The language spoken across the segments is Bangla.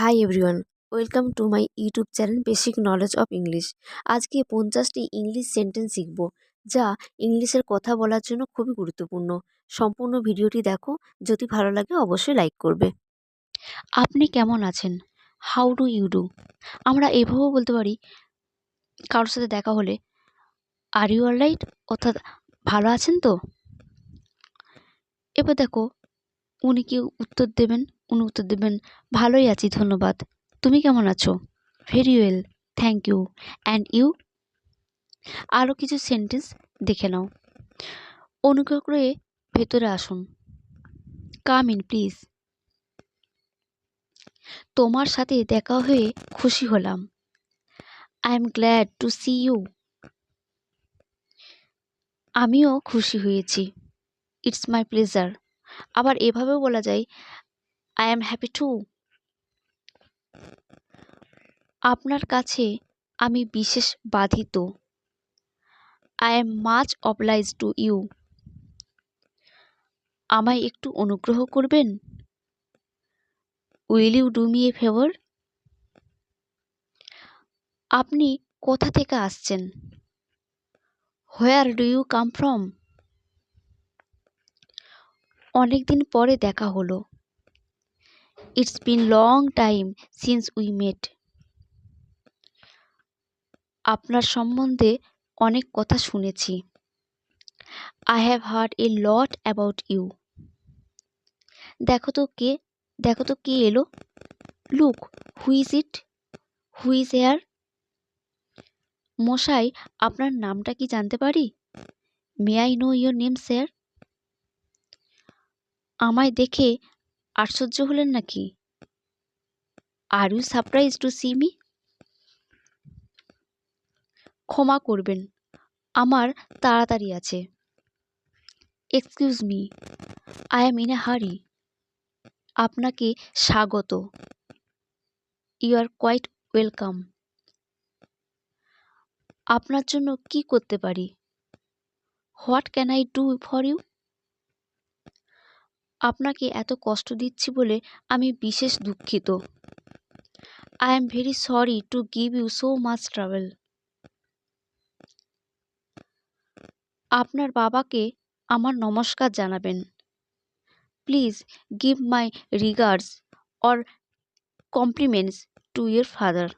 Hi everyone welcome to my YouTube channel basic knowledge of English আজকে পঞ্চাশটি ইংলিশ সেন্টেন্স শিখব, যা ইংলিশের কথা বলার জন্য খুবই গুরুত্বপূর্ণ। সম্পূর্ণ ভিডিওটি দেখো, যদি ভালো লাগে অবশ্যই লাইক করবে। আপনি কেমন আছেন? হাউ ডু ইউ ডু আমরা এভাবেও বলতে পারি, কারোর সাথে দেখা হলে আর ইউ আর রাইট অর্থাৎ, ভালো আছেন তো? এবার দেখো, উনি কি উত্তর দেবেন? উনি উত্তর দেবেন। ভালোই আছি, ধন্যবাদ। তুমি কেমন আছো? Very well thank you and you আরও কিছু সেন্টেন্স দেখে নাও। অনুগ্রহ করে ভেতরে আসুন। কাম ইন প্লিজ তোমার সাথে দেখা হয়ে খুশি হলাম। I am glad to see you আমিও খুশি হয়েছি। ইটস মাই প্লেজার আবার এভাবেও বলা যায় আই এম হ্যাপি টু আপনার কাছে আমি বিশেষ বাধিত। I am much obliged to you আমায় একটু অনুগ্রহ করবেন? Will you do me a favour আপনি কোথা থেকে আসছেন? Where do you come from অনেক দিন পরে দেখা হলো। It's been long time since we met আপনার সম্বন্ধে অনেক কথা শুনেছি। I have heard a lot about you দেখো তো কে, দেখো তো কে এলো। Look who's it who's here মশাই, আপনার নামটা কি জানতে পারি? May I know your name sir আমায় দেখে আশ্চর্য হলেন নাকি? Are you surprise to see me ক্ষমা করবেন, আমার তাড়াতাড়ি আছে। Excuse me I am in a hurry আপনাকে স্বাগত। ইউ আর কোয়াইট ওয়েলকাম আপনার জন্য কি করতে পারি? What can I do for you আপনাকে এত কষ্ট দিচ্ছি বলে আমি বিশেষ দুঃখিত। I am very sorry to give you so much trouble আপনার বাবাকে আমার নমস্কার জানাবেন। Please give my regards or compliments to your father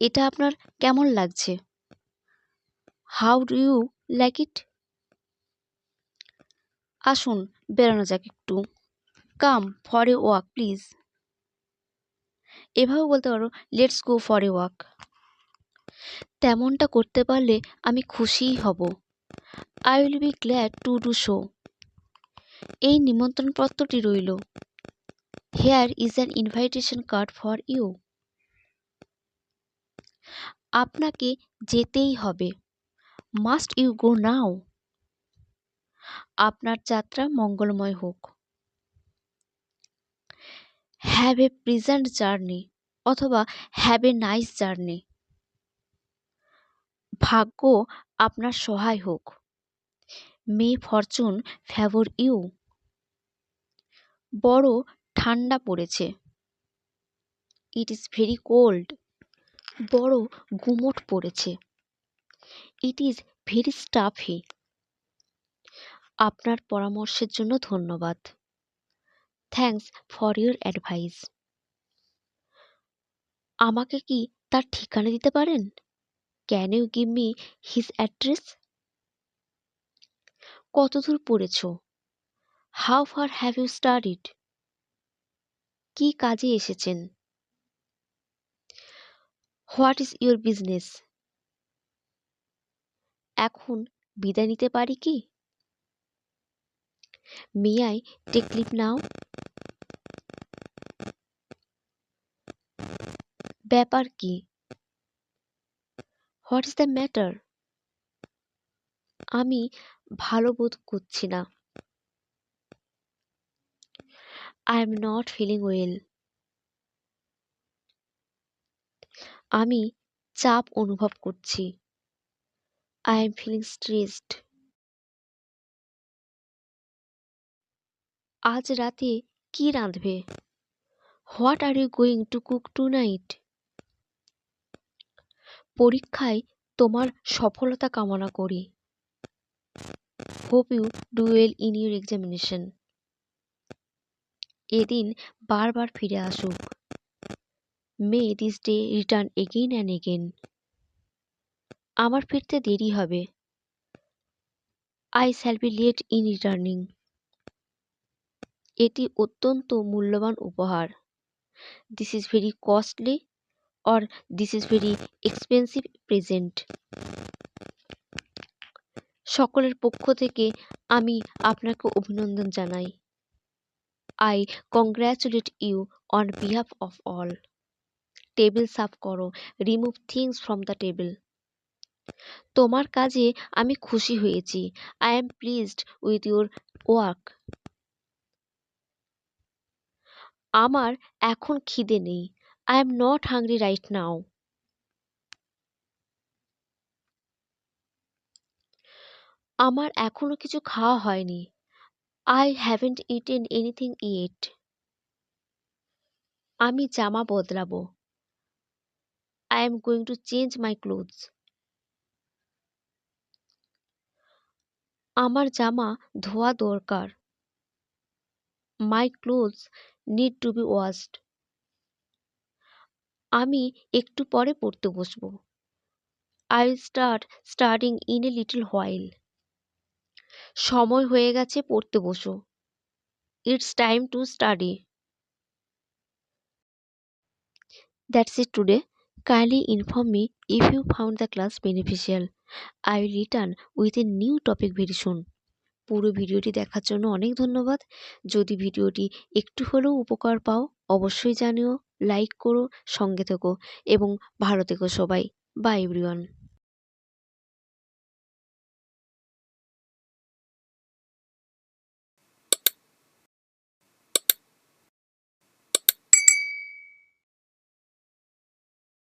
এটা আপনার কেমন লাগছে? How do you like it আসুন, বেরোনো যাক একটু। Come for a walk please এভাবেও বলতে পারো let's go for a walk তেমনটা করতে পারলে আমি খুশিই হব। I will be glad to do so এই নিমন্ত্রণপত্রটি রইল। Here is an invitation card for you আপনাকে যেতেই হবে। মাস্ট ইউ গো নাও আপনার যাত্রা মঙ্গলময় হোক। হ্যাভ এ প্রিজেন্ট জার্নি অথবা হ্যাভ এ নাইস জার্নি ভাগ্য আপনার সহায় হোক। মে ফরচুন ফেভর ইউ বড় ঠান্ডা পড়েছে। ইট ইজ ভেরি কোল্ড বড় গুমোট পড়েছে। ইট ইজ ভেরি স্টাফি আপনার পরামর্শের জন্য ধন্যবাদ। থ্যাঙ্কস ফর ইউর অ্যাডভাইস আমাকে কি তার ঠিকানা দিতে পারেন? Can you give me his address কত দূর পড়েছ? How far have you studied কি কাজে এসেছেন? হোয়াট ইজ ইউর বিজনেস এখন বিদায় নিতে পারি কি? May I take leave now. ব্যাপার কি? What is the matter? আমি ভালো বোধ করছি না। I am not feeling well. আমি চাপ অনুভব করছি। I am feeling stressed. আজ রাতে কি রাঁধবে? What are you going to cook tonight পরীক্ষায় তোমার সফলতা কামনা করি। Hope you do well in your examination এদিন বারবার ফিরে আসুক। May this day return again and again আমার ফিরতে দেরি হবে। I shall be late in returning এটি অত্যন্ত মূল্যবান উপহার। This is very costly or this is very expensive present সকলের পক্ষ থেকে আমি আপনাকে অভিনন্দন জানাই। I congratulate you on behalf of all table সাফ করো। Remove things from the table তোমার কাজে আমি খুশি হয়েছি। I am pleased with your work আমার এখন খিদে নেই। I am not hungry right now আমার এখনও কিছু খাওয়া হয়নি। I haven't eaten anything it আমি জামা বদলাবো। I am going to change my clothes আমার জামা ধোয়া দরকার। My clothes need to be washed আমি একটু পরে পড়তে বসবো। I start studying in a little while সময় হয়ে গেছে পড়তে বসো। It's time to study that's it today kindly inform me if you found the class beneficial I return with a new topic very soon পুরো ভিডিওটি দেখার জন্য অনেক ধন্যবাদ। যদি ভিডিওটি একটু হলেও উপকার পাও, অবশ্যই জানিও, লাইক করো, সঙ্গে থেকো এবং ভালো থেকো সবাই। By everyone